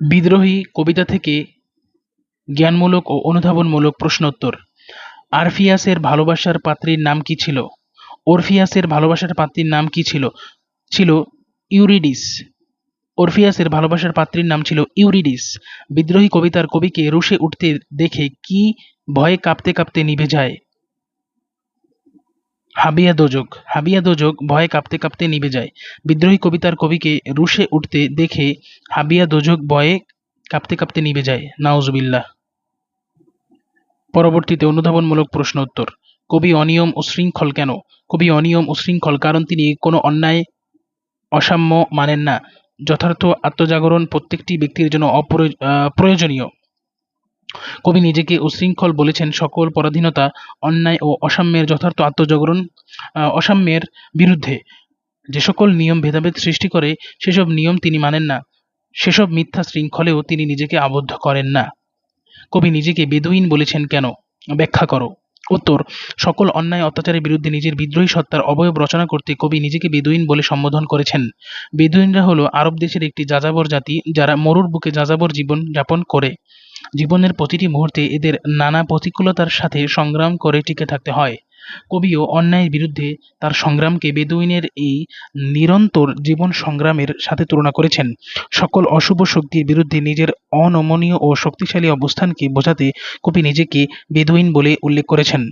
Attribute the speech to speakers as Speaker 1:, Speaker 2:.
Speaker 1: বিদ্রোহী কবিতা থেকে জ্ঞানমূলক ও অনুধাবনমূলক প্রশ্নোত্তর। আরফিয়াসের ভালোবাসার পাত্রীর নাম কি ছিল? ওরফিয়াসের ভালোবাসার পাত্রীর নাম কি ছিল? ছিল ইউরিডিস। ওরফিয়াসের ভালোবাসার পাত্রীর নাম ছিল ইউরিডিস। বিদ্রোহী কবিতার কবিকে রুশে উঠতে দেখে কি ভয়ে কাঁপতে কাঁপতে নিভে যায়। হাবিয়া দোজক হাবিয়া দোজক ভয়ে কাঁপতে কাঁপতে নিভে যায়। বিদ্রোহী কবিতার কবিকে রুশে উঠতে দেখে হাবিয়া দোজক ভয়ে কাঁপতে কাঁপতে নিভে যায়। নাউজুবিল্লাহ। পরবর্তীতে অনুধাবনমূলক প্রশ্ন উত্তর। কবি অনিয়ম ও শৃঙ্খল কেন? কবি অনিয়ম ও শৃঙ্খল কারণ তিনি কোনো অন্যায় অসাম্য মানেন না। যথার্থ আত্মজাগরণ প্রত্যেকটি ব্যক্তির জন্য অপ্রয়- আহ, প্রয়োজনীয়। কবি নিজেকে উশৃঙ্খল বলেছেন, সকল পরাধীনতা, অন্যায় ও অসাম্যের যথার্থ আত্মজাগরণ অসাম্যের বিরুদ্ধে যে সকল নিয়ম ভেদাভেদ সৃষ্টি করে, সেসব নিয়ম তিনি মানেন না। সেসব মিথ্যা শৃঙ্খলেও তিনি নিজেকে আবদ্ধ করেন না। কবি নিজেকে বেদুইন বলেছেন কেন? ব্যাখ্যা করো। উত্তর, সকল অন্যায় অত্যাচারের বিরুদ্ধে নিজের বিদ্রোহী সত্তার অবয়ব রচনা করতে কবি নিজেকে বেদুইন বলে সম্বোধন করেছেন। বেদুইনরা হলো আরব দেশের একটি যাযাবর জাতি, যারা মরুর বুকে যাযাবর জীবন যাপন করে। জীবনের প্রতিটি মুহূর্তে এদের নানা প্রতিকূলতার সাথে সংগ্রাম করে টিকে থাকতে হয়। কবিও অন্যায়ের বিরুদ্ধে তার সংগ্রামকে বেদুইনের এই নিরন্তর জীবন সংগ্রামের সাথে তুলনা করেছেন। সকল অশুভ শক্তির বিরুদ্ধে নিজের অনমনীয় ও শক্তিশালী অবস্থানকে বোঝাতে কবি নিজেকে বেদুইন বলে উল্লেখ করেছেন।